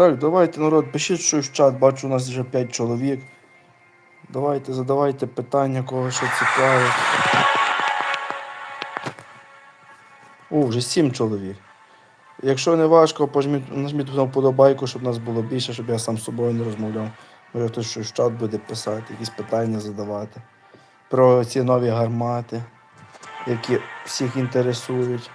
Так, давайте, народ, пишіть щось в чат, бачу, у нас вже 5 чоловік. Давайте, задавайте питання, кого що цікавить. О, вже 7 чоловік. Якщо не важко, пожміть, нажміть на вподобайку, щоб нас було більше, щоб я сам з собою не розмовляв. Може хтось щось в чат буде писати, якісь питання задавати. Про ці нові гармати, які всіх інтересують.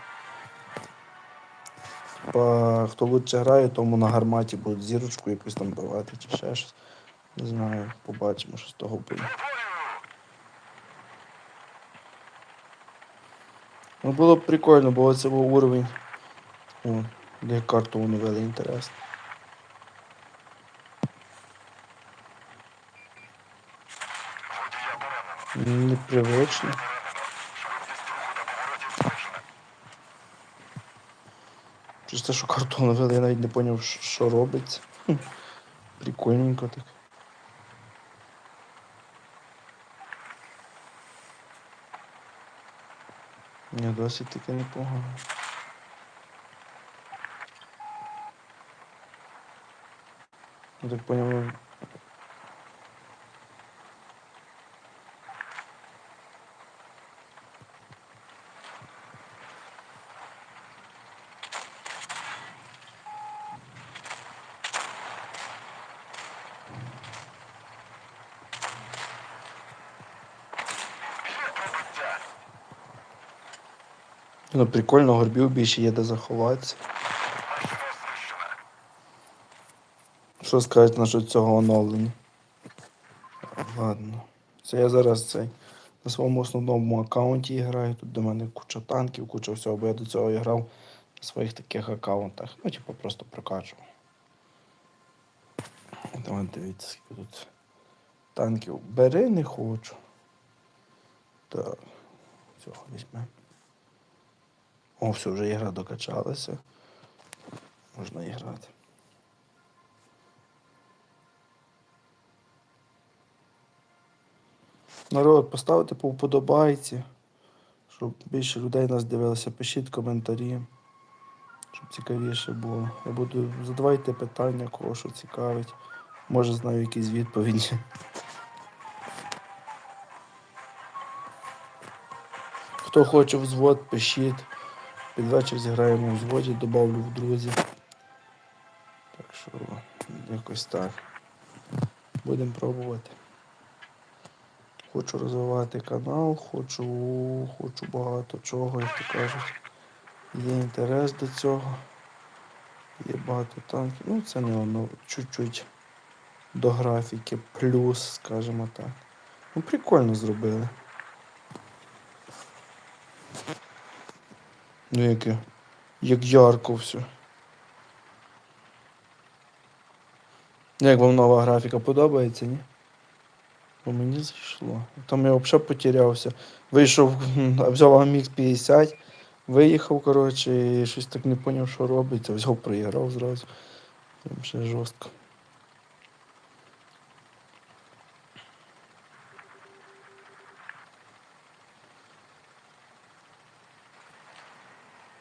Хто лучше грає, тому на гарматі будуть зірочку якусь там давати чи ще щось. Не знаю, побачимо, що з того буде. Ну було б прикольно, бо це був уровень. О, де карту вони вели інтересно. Непривично. Те, що картон вели, я навіть не зрозумів, що робиться. Прикольненько так. Ні, досить таки непогано. Я так поняв. Ну, прикольно, горбів більше є де заховатися. Що скажете насчет цього оновлення? Ладно. Це я зараз цей на своєму основному аккаунті граю. Тут до мене куча танків, куча всього, бо я до цього грав на своїх таких аккаунтах. Ну, типу, просто прокачував. Давай дивіться, скільки тут танків. Бери не хочу. Так, цього візьмемо. О, все, вже ігра докачалася. Можна і грати. Народ, поставте по вподобайці, щоб більше людей нас дивилося. Пишіть коментарі, щоб цікавіше було. Я буду задавайте питання, кого що цікавить. Може знаю якісь відповіді. Хто хоче взвод, пишіть. Під вечір зіграємо в взводі, добавлю в друзі. Так що якось так. Будемо пробувати. Хочу розвивати канал, хочу, хочу багато чого, як то кажуть. Є інтерес до цього. Є багато танків. Ну, це не воно чуть-чуть до графіки, плюс, скажімо так. Ну, прикольно зробили. Ну, яке. Як ярко все. Як вам нова графіка подобається, ні? Бо мені зайшло. Там я взагалі потерявся. Вийшов, взяв Амікс 50, виїхав, коротше, і щось так не зрозумів, що робиться. Взяв, проіграв зразу. Там ще жорстко.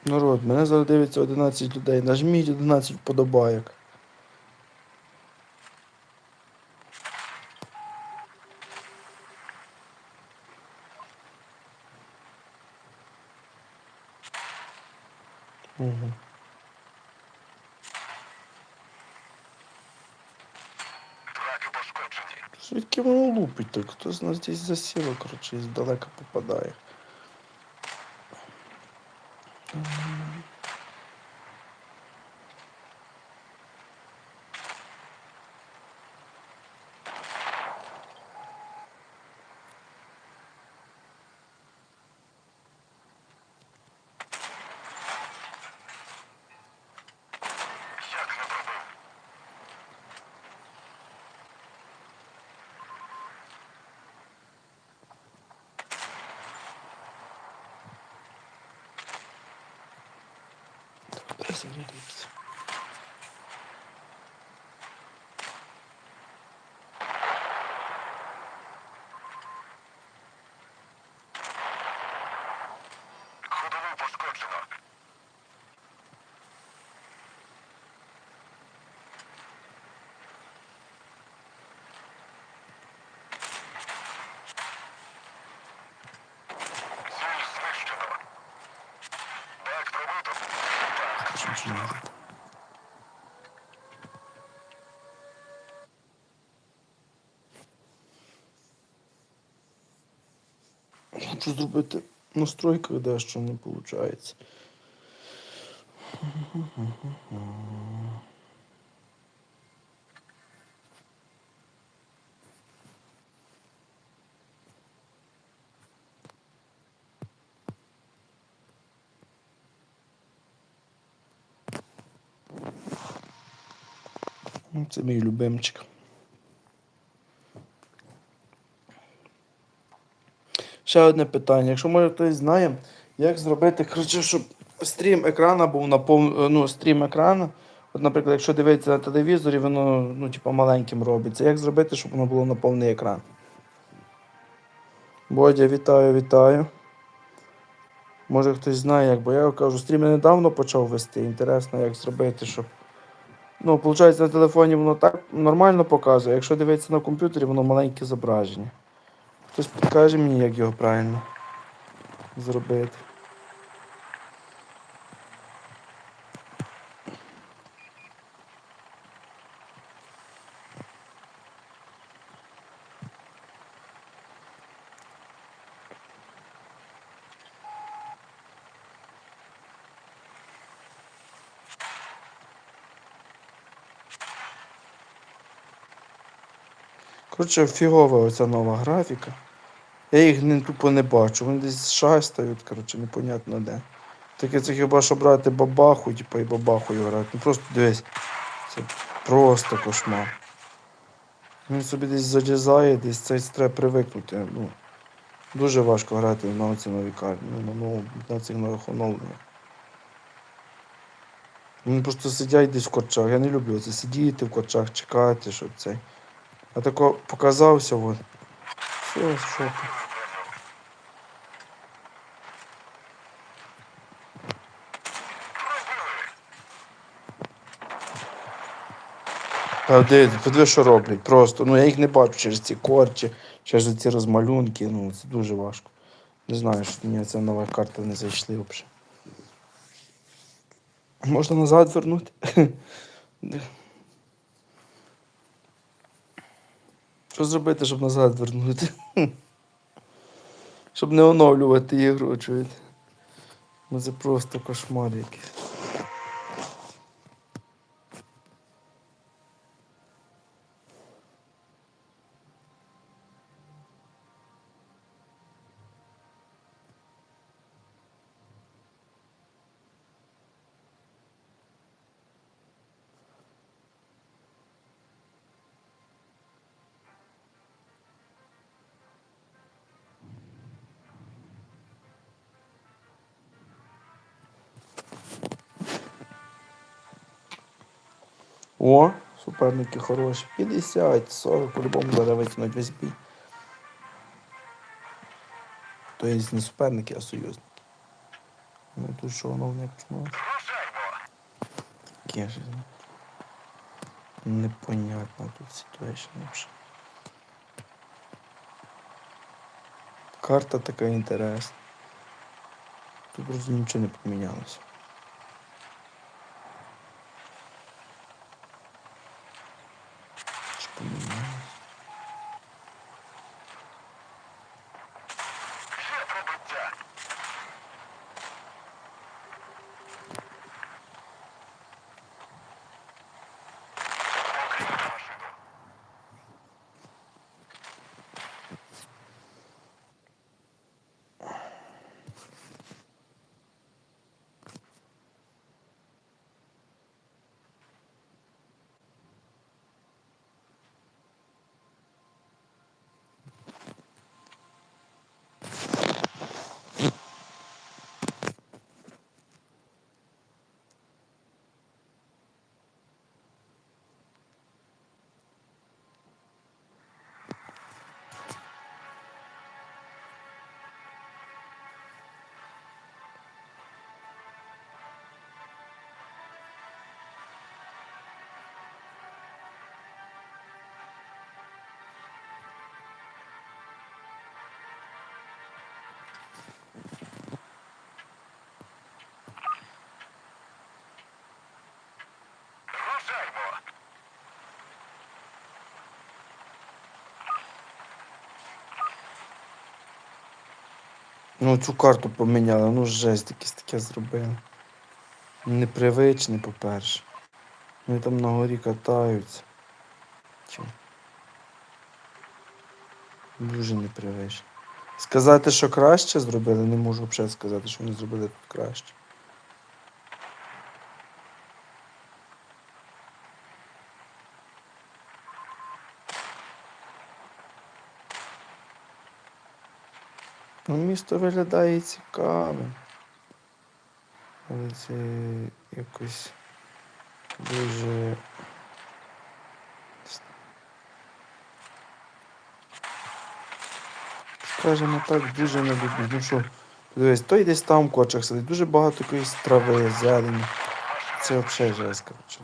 Народ, мене зараз дивиться 11 людей. Нажміть 11 вподобайок. Угу. Звідки воно лупить так? Хто з нас десь засіло, коротше, і здалека попадає. Як 你렇 게. Так, Чуть-чуть. Хочу зробити настройки, дещо не виходить. Це мій любимчик. Ще одне питання. Якщо може хтось знає, як зробити, коротше, щоб стрім екрана був на пов... ну, стрім екрана. От, наприклад, якщо дивитися на телевізорі, воно ну, типу, маленьким робиться. Як зробити, щоб воно було на повний екран? Бодя, вітаю, вітаю. Може хтось знає, як, бо я кажу, стрім я недавно почав вести. Інтересно, як зробити, щоб. Ну, виходить, на телефоні воно так нормально показує. Якщо дивитися на комп'ютері, воно маленьке зображення. Хтось підкаже мені, як його правильно зробити. Коротше, фігова оця нова графіка. Я їх не, тупо не бачу. Вони десь шастають, коротше, непонятно де. Таке це хіба що брати бабаху, типу, і бабахою грати. Ну просто дивись. Це просто кошмар. Він собі десь залізає, десь це треба привикнути. Ну, дуже важко грати на ці нові карти, ну, новому- на цих нових оновленнях. Вони просто сидять десь в корчах. Я не люблю це сидіти в корчах, чекати, щоб цей. А тако показався, от. Все, що. Та де, подиви, що роблять. Просто. Ну я їх не бачу через ці корчі, через ці розмалюнки. Ну, це дуже важко. Не знаю, що мені ця нова карта не зайшли взагалі. Можна назад вернути? Що зробити, щоб назад вернути? Щоб не оновлювати ігру, чуєте? Це просто кошмар якийсь. О, суперники хороші. 50, 40, по-любому зараз витягнуть весь бій. Тобто не суперники, а союзники. Ну тут що воно не почне. Рушаймо. Таке ж. Непонятно тут ситуація взагалі. Карта така інтересна. Тут просто нічого не помінялося. прибуття. Ну, цю карту поміняли, ну жесть, якесь таке зробили. Непривичне, по-перше. Вони там на горі катаються. Чо? Дуже непривично. Сказати, що краще зробили, не можу взагалі сказати, що вони зробили тут краще. Ну, місто виглядає цікавим. Але це якось дуже. Скажімо так, дуже не люблю. Ну що, дивись, той десь там в кочах сидить, дуже багато якоїсь трави, зелені. Це взагалі жесть, коротше.